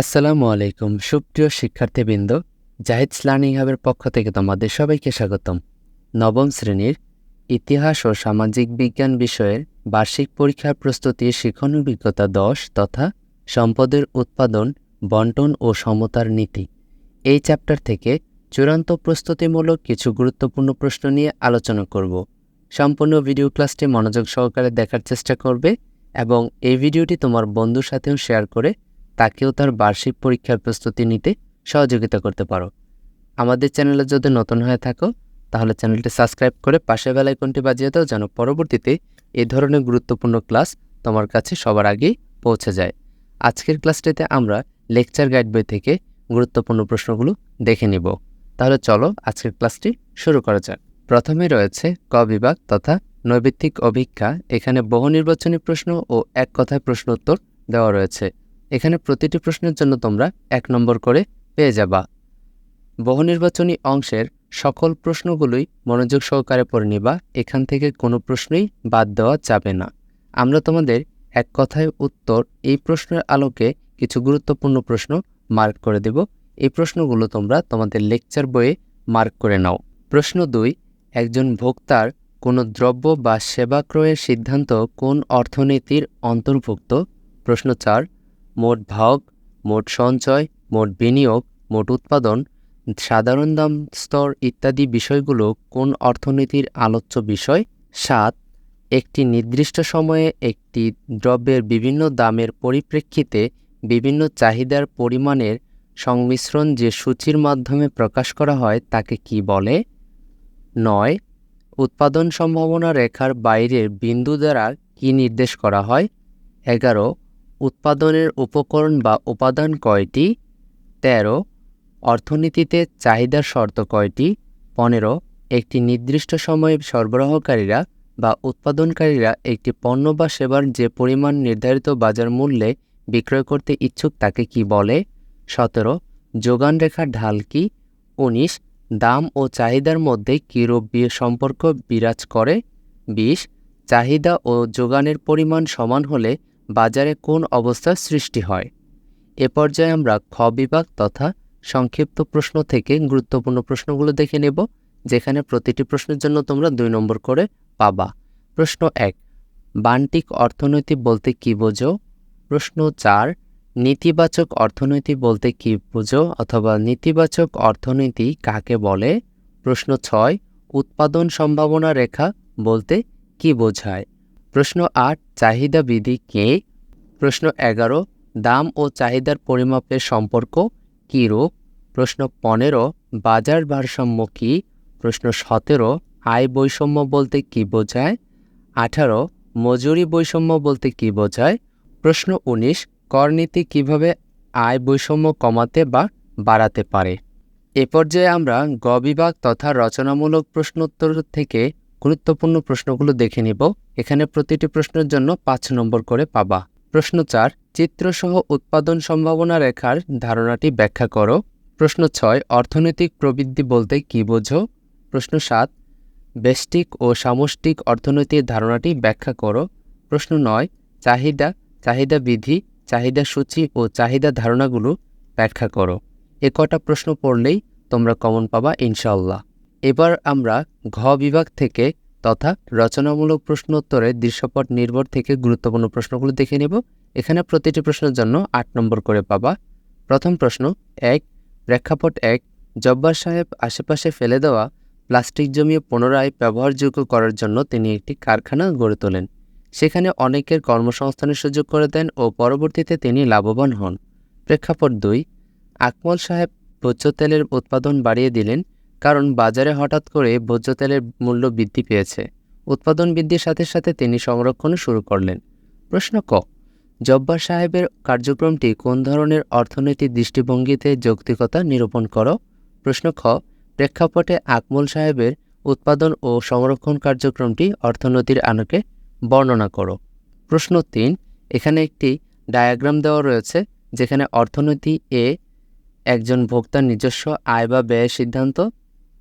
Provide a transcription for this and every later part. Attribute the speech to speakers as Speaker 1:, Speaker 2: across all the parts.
Speaker 1: আসসালামু আলাইকুম, সুপ্রিয় শিক্ষার্থীবৃন্দ, জাহিদ লার্নিং হাবের পক্ষ থেকে তোমাদের সবাইকে স্বাগতম। নবম শ্রেণির ইতিহাস ও সামাজিক বিজ্ঞান বিষয়ের বার্ষিক পরীক্ষার প্রস্তুতির শিক্ষণ অভিজ্ঞতা দশ তথা সম্পদের উৎপাদন, বন্টন ও সমতার নীতি। এই চ্যাপ্টার থেকে চূড়ান্ত প্রস্তুতিমূলক কিছু গুরুত্বপূর্ণ প্রশ্ন নিয়ে আলোচনা করব। সম্পূর্ণ ভিডিও ক্লাসটি মনোযোগ সহকারে দেখার চেষ্টা করবে এবং এই ভিডিওটি তোমার বন্ধুর সাথেও শেয়ার করে তাকেও তার বার্ষিক পরীক্ষার প্রস্তুতি নিতে সহযোগিতা করতে পারো। আমাদের চ্যানেলে যদি নতুন হয়ে থাকো, তাহলে চ্যানেলটি সাবস্ক্রাইব করে পাশে বেল আইকনটি বাজিয়ে দাও যেন পরবর্তীতে এ ধরনের গুরুত্বপূর্ণ ক্লাস তোমার কাছে সবার আগেই পৌঁছে যায়। আজকের ক্লাসটিতে আমরা লেকচার গাইড বই থেকে গুরুত্বপূর্ণ প্রশ্নগুলো দেখে নিব। তাহলে চলো আজকের ক্লাসটি শুরু করা যাক। প্রথমে রয়েছে ক বিভাগ তথা নৈবিত্তিক অভিজ্ঞা এখানে বহু নির্বাচনী প্রশ্ন ও এক কথায় প্রশ্ন উত্তর দেওয়া রয়েছে। এখানে প্রতিটি প্রশ্নের জন্য তোমরা এক নম্বর করে পেয়ে যাবা। বহু নির্বাচনী অংশের সকল প্রশ্নগুলোই মনোযোগ সহকারে পড়ে নিবা, এখান থেকে কোনো প্রশ্নই বাদ দেওয়া যাবে না। আমরা তোমাদের এক কথায় উত্তর এই প্রশ্নের আলোকে কিছু গুরুত্বপূর্ণ প্রশ্ন মার্ক করে দেব। এই প্রশ্নগুলো তোমরা তোমাদের লেকচার বইয়ে মার্ক করে নাও। প্রশ্ন দুই, একজন ভোক্তার কোনো দ্রব্য বা সেবা ক্রয়ের সিদ্ধান্ত কোন অর্থনীতির অন্তর্ভুক্ত? প্রশ্ন চার মোট ভাগ, মোট সঞ্চয়, মোট বিনিয়োগ, মোট উৎপাদন, সাধারণ দাম, স্তর ইত্যাদি বিষয়গুলো কোন অর্থনীতির আলোচ্য বিষয়? সাত, একটি নির্দিষ্ট সময়ে একটি দ্রব্যের বিভিন্ন দামের পরিপ্রেক্ষিতে বিভিন্ন চাহিদার পরিমাণের সংমিশ্রণ যে সূচির মাধ্যমে প্রকাশ করা হয় তাকে কি বলে? নয়, উৎপাদন সম্ভাবনা রেখার বাইরের বিন্দু দ্বারা কি নির্দেশ করা হয়? এগারো উৎপাদনের উপকরণ বা উপাদান কয়টি? তেরো। অর্থনীতিতে চাহিদার শর্ত কয়টি? পনেরো। একটি নির্দিষ্ট সময়ে সরবরাহকারীরা বা উৎপাদনকারীরা একটি পণ্য বা সেবার যে পরিমাণ নির্ধারিত বাজার মূল্যে বিক্রয় করতে ইচ্ছুক তাকে কি বলে? সতেরো। যোগান রেখার ঢাল কি? উনিশ। দাম ও চাহিদার মধ্যে কীরূপ সম্পর্ক বিরাজ করে? বিশ। চাহিদা ও যোগানের পরিমাণ সমান হলে বাজারে কোন অবস্থার সৃষ্টি হয়? এ পর্যায়ে আমরা খ বিভাগ তথা সংক্ষিপ্ত প্রশ্ন থেকে গুরুত্বপূর্ণ প্রশ্নগুলো দেখে নেব, যেখানে প্রতিটি প্রশ্নের জন্য তোমরা দুই নম্বর করে পাবা। প্রশ্ন এক বান্টিক অর্থনীতি বলতে কি বোঝো? প্রশ্ন চার, নেতিবাচক অর্থনীতি বলতে কি বোঝো অথবা নেতিবাচক অর্থনীতি কাকে বলে? প্রশ্ন ছয়, উৎপাদন সম্ভাবনা রেখা বলতে কি বোঝায়? প্রশ্ন আট, চাহিদা বিধি কে? প্রশ্ন এগারো, দাম ও চাহিদার পরিমাপের সম্পর্ক কী রূপ? প্রশ্ন পনেরো, বাজার ভারসাম্য কী? প্রশ্ন সতেরো, আয় বৈষম্য বলতে কি বোঝায়? আঠারো, মজুরি বৈষম্য বলতে কি বোঝায়? প্রশ্ন উনিশ, করনীতি কীভাবে আয় বৈষম্য কমাতে বা বাড়াতে পারে? এ পর্যায়ে আমরা গ বিভাগ তথা রচনামূলক প্রশ্নোত্তর থেকে গুরুত্বপূর্ণ প্রশ্নগুলো দেখে নিব। এখানে প্রতিটি প্রশ্নের জন্য পাঁচ নম্বর করে পাবা। প্রশ্ন চার, চিত্রসহ উৎপাদন সম্ভাবনা রেখার ধারণাটি ব্যাখ্যা করো। প্রশ্ন ছয়, অর্থনৈতিক প্রবৃদ্ধি বলতে কী বোঝো? প্রশ্ন সাত, বেষ্টিক ও সামষ্টিক অর্থনৈতিক ধারণাটি ব্যাখ্যা করো। প্রশ্ন নয়, চাহিদা চাহিদা বিধি, চাহিদা সূচি ও চাহিদা ধারণাগুলো ব্যাখ্যা করো। এ কটা প্রশ্ন পড়লেই তোমরা কমন পাবা ইনশাল্লাহ এবার আমরা ঘ বিভাগ থেকে তথা রচনামূলক প্রশ্নোত্তরের দৃশ্যপট নির্ভর থেকে গুরুত্বপূর্ণ প্রশ্নগুলো দেখে নেব। এখানে প্রতিটি প্রশ্নের জন্য আট নম্বর করে পাবা। প্রথম প্রশ্ন, এক, প্রেক্ষাপট এক, জব্বার সাহেব আশেপাশে ফেলে দেওয়া প্লাস্টিক জমিয়ে পুনরায় ব্যবহারযোগ্য করার জন্য তিনি একটি কারখানা গড়ে তোলেন। সেখানে অনেকের কর্মসংস্থানের সুযোগ করে দেন ও পরবর্তীতে তিনি লাভবান হন। প্রেক্ষাপট দুই, আকমল সাহেব ভোজ্য তেলের উৎপাদন বাড়িয়ে দিলেন কারণ বাজারে হঠাৎ করে ভোজ্য তেলের মূল্য বৃদ্ধি পেয়েছে। উৎপাদন বৃদ্ধির সাথে সাথে তিনি সংরক্ষণ শুরু করলেন। প্রশ্ন ক, জব্বার সাহেবের কার্যক্রমটি কোন ধরনের অর্থনৈতিক দৃষ্টিভঙ্গিতে যৌক্তিকতা নিরূপণ করো? প্রশ্ন খ, প্রেক্ষাপটে আকমল সাহেবের উৎপাদন ও সংরক্ষণ কার্যক্রমটি অর্থনীতির আলোকে বর্ণনা করো। প্রশ্ন তিন, এখানে একটি ডায়াগ্রাম দেওয়া রয়েছে যেখানে অর্থনীতি এ একজন ভোক্তার নিজস্ব আয় বা ব্যয় সিদ্ধান্ত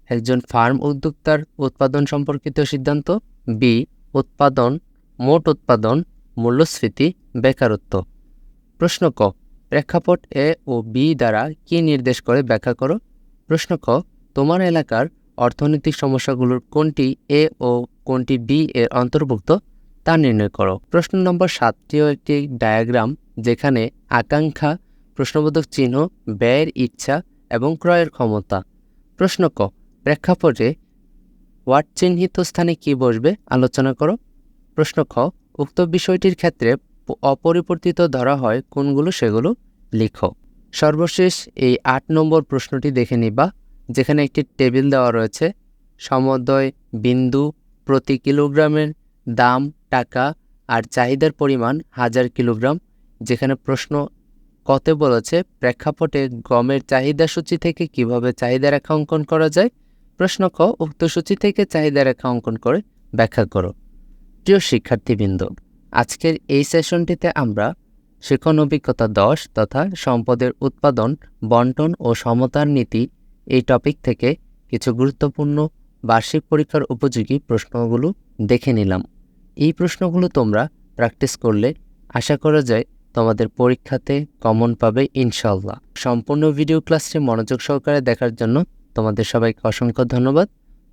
Speaker 1: একজন ফার্ম উদ্যোক্তার উৎপাদন সম্পর্কিত সিদ্ধান্ত, বি, উৎপাদন, মোট উৎপাদন, মূল্যস্ফীতি, বেকারত্ব। প্রশ্ন ক, প্রেক্ষাপট এ ও বি দ্বারা কি নির্দেশ করে ব্যাখ্যা করো? প্রশ্ন ক, তোমার এলাকার অর্থনৈতিক সমস্যাগুলোর কোনটি এ ও কোনটি বি এর অন্তর্ভুক্ত তা নির্ণয় করো। প্রশ্ন নম্বর সাতটিও একটি ডায়াগ্রাম যেখানে আকাঙ্ক্ষা, প্রশ্নবোধক চিহ্ন, ব্যয়ের ইচ্ছা এবং ক্রয়ের ক্ষমতা। প্রশ্ন ক প্রেক্ষাপটে ওয়াট চিহ্নিত স্থানে কি বসবে? আলোচনা করো। প্রশ্ন খ, উক্ত বিষয়টির ক্ষেত্রে অপরিবর্তিত ধরা হয় কোনগুলো সেগুলো? লিখো। সর্বশেষ এই আট নম্বর প্রশ্নটি দেখে নিবা, যেখানে একটি টেবিল দেওয়া রয়েছে। সমদ্বয়, বিন্দু, প্রতি কিলোগ্রামের দাম, টাকা আর চাহিদার পরিমাণ হাজার কিলোগ্রাম, যেখানে প্রশ্ন কতে বলেছে, প্রেক্ষাপটে গমের চাহিদা সূচি থেকে কীভাবে চাহিদা রেখা অঙ্কন করা যায়? প্রশ্ন ক, উক্ত সূচি থেকে চাহিদা রেখা অঙ্কন করে ব্যাখ্যা করো। প্রিয় শিক্ষার্থীবৃন্দ, আজকের এই সেশনটিতে আমরা শিক্ষণ অভিজ্ঞতা দশ তথা সম্পদের উৎপাদন, বন্টন ও সমতার নীতি এই টপিক থেকে কিছু গুরুত্বপূর্ণ বার্ষিক পরীক্ষার উপযোগী প্রশ্নগুলো দেখে নিলাম। এই প্রশ্নগুলো তোমরা প্র্যাকটিস করলে আশা করা যায় তোমাদের পরীক্ষাতে কমন পাবে ইনশাল্লাহ সম্পূর্ণ ভিডিও ক্লাসটি মনোযোগ সহকারে দেখার জন্য তোমাদের সবাইকে অসংখ্য ধন্যবাদ।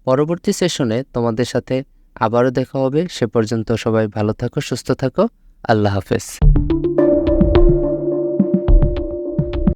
Speaker 1: পরবর্তী সেশনে তোমাদের সাথে আবারও দেখা হবে। সে পর্যন্ত সবাই ভালো থাকো, সুস্থ থাকো। আল্লাহ হাফেজ।